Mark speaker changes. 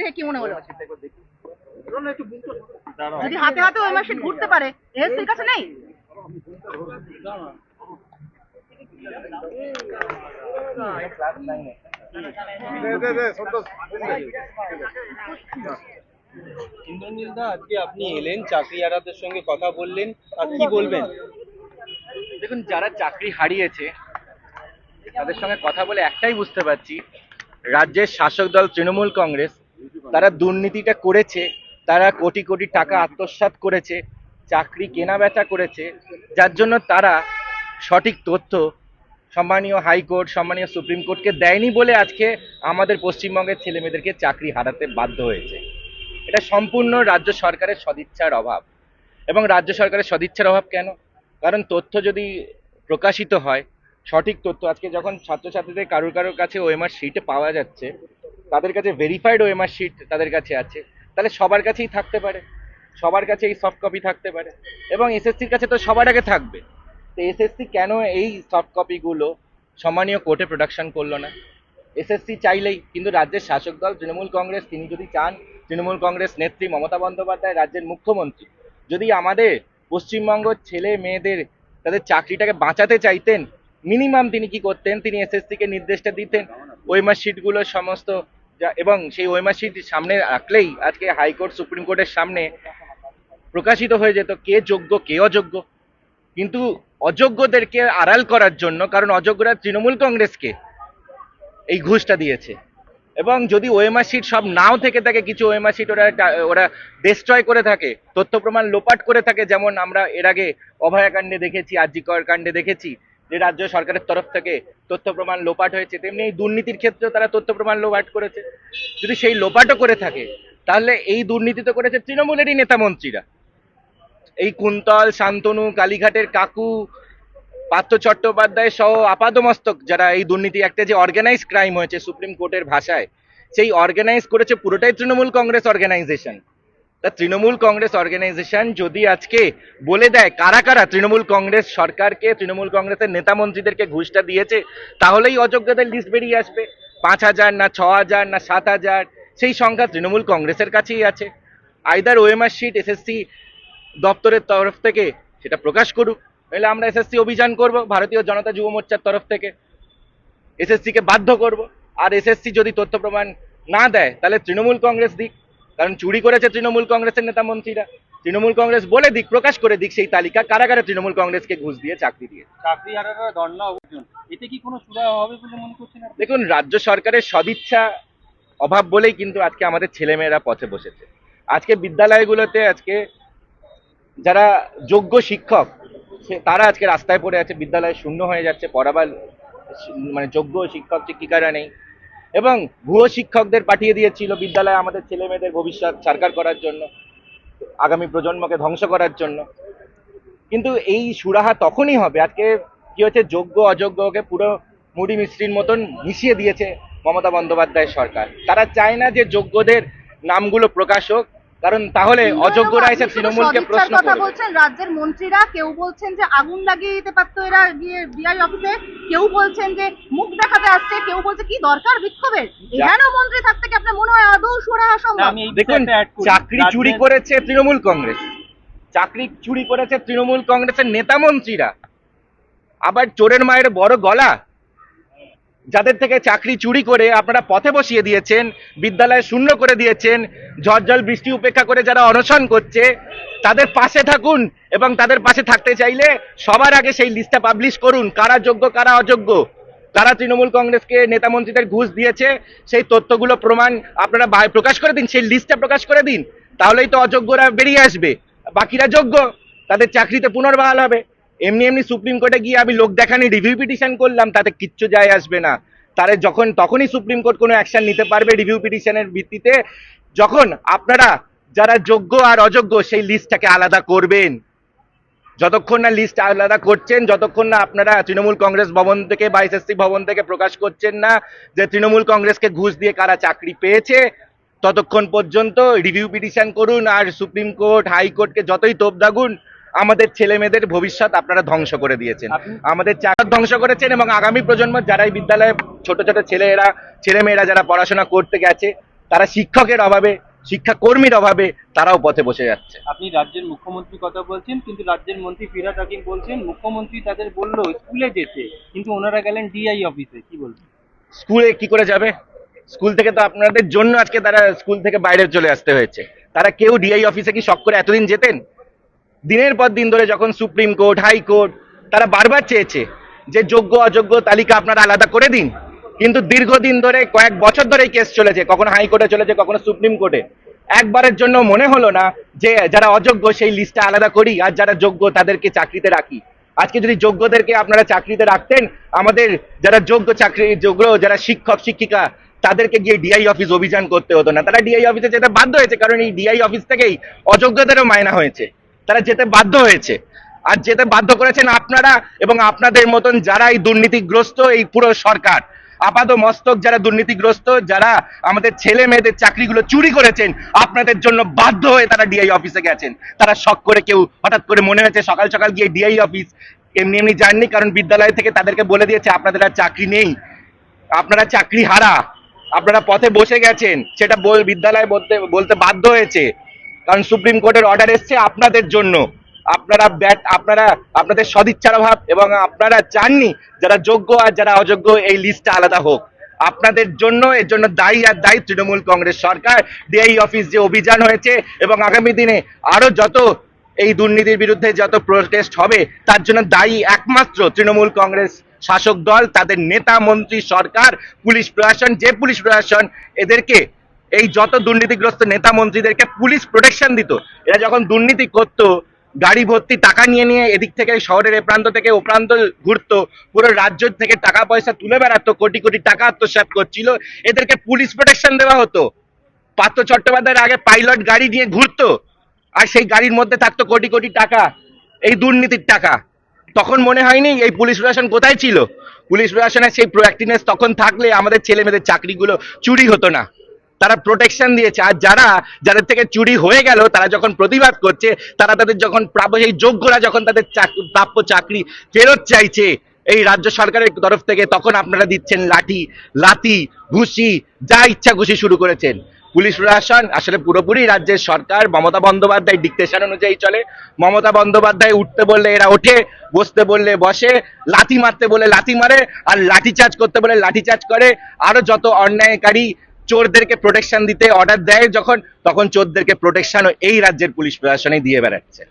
Speaker 1: দেখে কি মনে হলো? যদি হাতে হাতে ওই ঘুরতে পারে এসএসসির কাছে নেই?
Speaker 2: ইন্দ্রনীল দা আজকে আপনি এলেন চাকরিহারাদের সঙ্গে কথা বললেন আর কি বলবেন?
Speaker 3: দেখুন যারা চাকরি হারিয়েছে তাদের সঙ্গে কথা বলে একটাই বুঝতে পারছি রাজ্যের শাসক দল তৃণমূল কংগ্রেস তারা দুর্নীতিটা করেছে, তারা কোটি কোটি টাকা আত্মসাৎ করেছে, চাকরি কেনা বেচা করেছে, যার জন্য তারা সঠিক তথ্য সম্মানীয় হাইকোর্ট, সম্মানীয় সুপ্রিম কোর্টকে দেয়নি বলে আজকে আমাদের পশ্চিমবঙ্গের ছেলেমেয়েদেরকে চাকরি হারাতে বাধ্য হয়েছে। এটা সম্পূর্ণ রাজ্য সরকারের সদিচ্ছার অভাব। এবং রাজ্য সরকারের সদিচ্ছার অভাব কেন? কারণ তথ্য যদি প্রকাশিত হয় সঠিক তথ্য। আজকে যখন ছাত্রছাত্রীদের কারোর কারোর কাছে ওএমআর শিট পাওয়া যাচ্ছে, তাদের কাছে ভেরিফাইড ওএমআর শিট তাদের কাছে আছে, তাহলে সবার কাছেই থাকতে পারে। সবার কাছে এই সফট কপি থাকতে পারে। এবং এসএসসির কাছে তো সবার আগে থাকবে। তো এসএসসি কেন এই সফট কপিগুলো সম্মানীয় কোর্টে প্রোডাকশন করল না? এসএসসি চাইলেই, কিন্তু রাজ্যের শাসক দল, তৃণমূল কংগ্রেস, তিনি যদি চান, তৃণমূল কংগ্রেস নেত্রী মমতা বন্দ্যোপাধ্যায় রাজ্যের মুখ্যমন্ত্রী, যদি আমাদের পশ্চিমবঙ্গ ছেলে মেয়েদের তাদের চাকরিটাকে বাঁচাতে চাইতেন মিনিমাম তিনি কি করতেন? তিনি এসএসসি কে নির্দেশটা দিতেন। ওয়েমার শিটগুলো সমস্ত এবং সেই ওয়েমার শিট সামনে রাখলেই আজকে হাইকোর্ট সুপ্রিম কোর্টের সামনে প্রকাশিত হয়ে যেত কে যোগ্য, কে অযোগ্য। কিন্তু অযোগ্যদেরকে আড়াল করার জন্য, কারণ অযোগ্যরা তৃণমূল কংগ্রেসকে এই ঘুষটা দিয়েছে। এবং যদি ওএমআর শিট সব নাও থেকে থাকে, কিছু ওএমআর শিট ওরা ওরা ডিস্ট্রয় করে থাকে, তথ্য প্রমাণ লোপাট করে থাকে, যেমন আমরা এর আগে অভয়াকাণ্ডে দেখেছি, আরজিকর কাণ্ডে দেখেছি যে রাজ্য সরকারের তরফ থেকে তথ্য প্রমাণ লোপাট হয়েছে, তেমনি এই দুর্নীতির ক্ষেত্রেও তারা তথ্য প্রমাণ লোপাট করেছে। যদি সেই লোপাটও করে থাকে, তাহলে এই দুর্নীতি তো করেছে তৃণমূলেরই নেতা মন্ত্রীরা। এই কুন্তল, শান্তনু, কালীঘাটের কাকু, পার্থ চট্টোপাধ্যায় সহ আপাদমস্তক যারা এই দুর্নীতি একটা যে অর্গানাইজ ক্রাইম হয়েছে সুপ্রিম কোর্টের ভাষায়, সেই অর্গানাইজ করেছে পুরোটাই তৃণমূল কংগ্রেস অর্গানাইজেশন। তা তৃণমূল কংগ্রেস অর্গানাইজেশন যদি আজকে বলে দেয়, কারা কারা তৃণমূল কংগ্রেস সরকারকে তৃণমূল কংগ্রেসের নেতা মন্ত্রীদেরকে ঘুষটা দিয়েছে, তাহলেই অযোগ্যদের লিস্ট বেরিয়ে আসবে। পাঁচ হাজার না ছ হাজার না সাত হাজার, সেই সংখ্যা তৃণমূল কংগ্রেসের কাছেই আছে। আইদার ওএমআর শিট এসএসসি দপ্তরের তরফ থেকে সেটা প্রকাশ করুক নইলে আমরা এসএসসি অভিযান করব, ভারতীয় জনতা যুব মোর্চার তরফ থেকে। এসএসসি কে বাধ্য করব। আর এসএসসি যদি তথ্য প্রমাণ না দেয়, তাহলে তৃণমূল কংগ্রেস দিক। কারণ চুরি করেছে তৃণমূল কংগ্রেসের নেতা মন্ত্রীরা। তৃণমূল কংগ্রেস বলে দিক প্রকাশ করে দিক সেই তালিকা কারা কারা তৃণমূল কংগ্রেসকে ঘুষ দিয়ে চাকরি দিয়ে।
Speaker 2: অভিযান এতে কি কোনো সুরা হবে বলে মনে করছেন
Speaker 3: দেখুন রাজ্য সরকারের সদিচ্ছা অভাব বলেই কিন্তু আজকে আমাদের ছেলেমেয়েরা পথে বসেছে। আজকে বিদ্যালয়গুলোতে আজকে যারা যোগ্য শিক্ষক তারা আজকে রাস্তায় পড়ে আছে বিদ্যালয় শূন্য হয়ে যাচ্ছে পড়াবার মানে যোগ্য শিক্ষক শিক্ষিকারা নেই। এবং ভুয়ো শিক্ষকদের পাঠিয়ে দিয়েছিল বিদ্যালয়ে আমাদের ছেলে মেয়েদের ভবিষ্যৎ সরকার করার জন্য, আগামী প্রজন্মকে ধ্বংস করার জন্য। কিন্তু এই সুরাহা তখনই হবে। আজকে কি হচ্ছে? যোগ্য, অযোগ্যকে পুরো মুড়ি মিশ্রির মতন মিশিয়ে দিয়েছে মমতা বন্দ্যোপাধ্যায়ের সরকার। তারা চায় না যে যোগ্যদের নামগুলো প্রকাশ হোক কারণ তাহলে অযোগ্যরা এসে তৃণমূলকে প্রশ্ন
Speaker 1: কথা বলছেন রাজ্যের মন্ত্রীরা কেউ বলছেন যে আগুন লাগিয়ে দিতে পারতো এরা গিয়ে ডিআই অফিসে কেউ বলছেন যে মুখ দেখাতে আসছে কেউ বলছে কি দরকার বিক্ষোভের? এখানেও মন্ত্রী থাকতে কি আপনার মনে হয় আদৌ সুরাহা
Speaker 2: না,
Speaker 1: সম্ভব
Speaker 2: আমি এই
Speaker 3: দেখুন। চাকরি চুরি করেছে তৃণমূল কংগ্রেস। চাকরি চুরি করেছে তৃণমূল কংগ্রেসের নেতা মন্ত্রীরা। আবার চোরের মায়ের বড় গলা। যাদের থেকে চাকরি চুরি করে আপনারা পথে বসিয়ে দিয়েছেন, বিদ্যালয় শূন্য করে দিয়েছেন, ঝড় জল, বৃষ্টি উপেক্ষা করে যারা অনশন করছে, তাদের পাশে থাকুন এবং তাদের পাশে থাকতে চাইলে সবার আগে সেই লিস্টটা পাবলিশ করুন, কারা যোগ্য, কারা অযোগ্য। কারা তৃণমূল কংগ্রেসকে নেতা মন্ত্রীদের ঘুষ দিয়েছে, সেই তথ্যগুলো প্রমাণ আপনারা প্রকাশ করে দিন, সেই লিস্টটা প্রকাশ করে দিন, তাহলেই তো অযোগ্যরা বেরিয়ে আসবে। বাকিরা যোগ্য, তাদের চাকরিতে পুনর্বহাল হবে। এমনি এমনি সুপ্রিম কোর্টে গিয়ে আমি লোক দেখানি রিভিউ পিটিশন করলাম, তাতে কিচ্ছু যায় আসবে না। তারে যখন, তখনই সুপ্রিম কোর্ট কোনো অ্যাকশন নিতে পারবে রিভিউ পিটিশনের ভিত্তিতে। যখন আপনারা যারা যোগ্য আর অযোগ্য, সেই লিস্টটাকে আলাদা করবেন। যতক্ষণ না লিস্ট আলাদা করছেন, যতক্ষণ না আপনারা তৃণমূল কংগ্রেস ভবন থেকে বা এসএসসি ভবন থেকে প্রকাশ করছেন না যে তৃণমূল কংগ্রেসকে ঘুষ দিয়ে কারা চাকরি পেয়েছে, ততক্ষণ পর্যন্ত রিভিউ পিটিশন করুন আর সুপ্রিম কোর্ট হাইকোর্টকে যতই তোপ দাগুন আমাদের ছেলে মেয়েদের ভবিষ্যৎ আপনারা ধ্বংস করে দিয়েছেন। আমাদের চাকর ধ্বংস করেছেন এবং আগামী প্রজন্ম যারা এই বিদ্যালয়ে ছোট ছোট ছেলেরা ছেলে মেয়েরা যারা পড়াশোনা করতে গেছে তারা শিক্ষকের অভাবে শিক্ষাকর্মীর অভাবে তারাও পথে বসে যাচ্ছে।
Speaker 2: আপনি রাজ্যের মুখ্যমন্ত্রী কথা বলছেন কিন্তু রাজ্যের মন্ত্রী ফিরাদ হাকিম বলছেন মুখ্যমন্ত্রী তাদের বলল স্কুলে যেতে। কিন্তু ওনারা গেলেন ডিআই অফিসে কি বলবেন?
Speaker 3: স্কুলে কি করে যাবে? স্কুল থেকে তো আপনাদের জন্য আজকে তারা স্কুল থেকে বাইরে চলে আসতে হয়েছে। তারা কেউ ডিআই অফিসে কি শখ করে এতদিন যেতেন? দিনের পর দিন ধরে যখন সুপ্রিম কোর্ট হাইকোর্ট তারা বারবার চেয়েছে যে যোগ্য, অযোগ্য তালিকা আপনারা আলাদা করে দিন। কিন্তু দীর্ঘদিন ধরে, কয়েক বছর ধরে কেস চলেছে, কখনো হাইকোর্টে চলেছে, কখনো সুপ্রিম কোর্টে। একবারের জন্য মনে হলো না যে যারা অযোগ্য সেই লিস্টটা আলাদা করি আর যারা যোগ্য তাদেরকে চাকরিতে রাখি। আজকে যদি যোগ্যদেরকে আপনারা চাকরিতে রাখতেন, আমাদের যারা যোগ্য চাকরি, যোগ্য যারা শিক্ষক, শিক্ষিকা, তাদেরকে গিয়ে ডিআই অফিস অভিযান করতে হতো না। তারা ডিআই অফিসে যেতে বাধ্য হয়েছে, কারণ এই ডিআই অফিস থেকেই অযোগ্যদেরও মায়না হয়েছে। তারা যেতে বাধ্য হয়েছে। আর যেতে বাধ্য করেছেন আপনারা এবং আপনাদের মতন যারা এই দুর্নীতিগ্রস্ত এই পুরো সরকার। আপাত মস্তক যারা দুর্নীতিগ্রস্ত, যারা আমাদের ছেলে মেয়েদের চাকরিগুলো চুরি করেছেন, আপনাদের জন্য বাধ্য হয়ে তারা ডিআই অফিসে গেছেন। তারা শখ করে কেউ হঠাৎ করে মনে হয়েছে সকাল সকাল গিয়ে ডিআই অফিস এমনি এমনি যাননি কারণ বিদ্যালয় থেকে তাদেরকে বলে দিয়েছে, আপনাদের আর চাকরি নেই। আপনারা চাকরি হারা। আপনারা পথে বসে গেছেন। সেটা বিদ্যালয় বলতে বলতে বাধ্য হয়েছে। কারণ সুপ্রিম কোর্টের অর্ডার এসছে আপনাদের জন্য। আপনারা ব্যাট, আপনারা, আপনাদের সদিচ্ছার অভাব এবং আপনারা চাননি যারা যোগ্য আর যারা অযোগ্য, এই লিস্টটা আলাদা হোক। আপনাদের জন্য, এর জন্য দায়ী আর দায়ী তৃণমূল কংগ্রেস সরকার। ডিআই অফিস যে অভিযান হয়েছে এবং আগামী দিনে আরও যত এই দুর্নীতির বিরুদ্ধে যত প্রোটেস্ট হবে, তার জন্য দায়ী একমাত্র তৃণমূল কংগ্রেস শাসক দল, তাদের নেতা, মন্ত্রী, সরকার, পুলিশ প্রশাসন, যে পুলিশ প্রশাসন, এদেরকে এই যত দুর্নীতিগ্রস্ত নেতা মন্ত্রীদেরকে পুলিশ প্রোটেকশন দিত, এরা যখন দুর্নীতি করতো, গাড়ি ভর্তি, টাকা নিয়ে নিয়ে এদিক থেকে শহরের এ প্রান্ত থেকে ও প্রান্ত ঘুরতো, পুরো রাজ্য থেকে টাকা পয়সা তুলে বেড়াতো, কোটি কোটি টাকা আত্মসাৎ করছিল, এদেরকে পুলিশ প্রোটেকশন দেওয়া হতো। পার্থ চট্টোপাধ্যায়ের আগে পাইলট গাড়ি নিয়ে ঘুরতো, আর সেই গাড়ির মধ্যে থাকতো কোটি কোটি টাকা, এই দুর্নীতির টাকা। তখন মনে হয়নি এই পুলিশ প্রশাসন কোথায় ছিল? পুলিশ প্রশাসনের সেই প্রোঅ্যাক্টিভনেস তখন থাকলে আমাদের ছেলে মেয়েদের চাকরিগুলো চুরি হতো না। তারা প্রোটেকশন দিয়েছে। আর যারা, যাদের থেকে চুরি হয়ে গেল, তারা যখন প্রতিবাদ করছে, তারা তাদের যখন প্রাপ্য, সেই যোগ্যরা যখন তাদের প্রাপ্য চাকরি ফেরত চাইছে, এই রাজ্য সরকারের তরফ থেকে তখন আপনারা দিচ্ছেন লাঠি লাতি ঘুষি, যা ইচ্ছা ঘুষি শুরু করেছেন। পুলিশ প্রশাসন, আসলে পুরোপুরি রাজ্যের সরকার, মমতা বন্দ্যোপাধ্যায় ডিকটেশন অনুযায়ী চলে। মমতা বন্দ্যোপাধ্যায় উঠতে বললে এরা ওঠে, বসতে বললে বসে, লাথি মারতে বলে লাথি মারে, আর লাঠি চার্জ করতে বলে লাঠি চার্জ করে। আরও যত অন্যায়কারী চোরদেরকে প্রোটেকশন দিতে অর্ডার দেয় যখন, তখন চোরদেরকে প্রোটেকশন এই রাজ্যের পুলিশ প্রশাসনে দিয়ে বেড়াচ্ছে।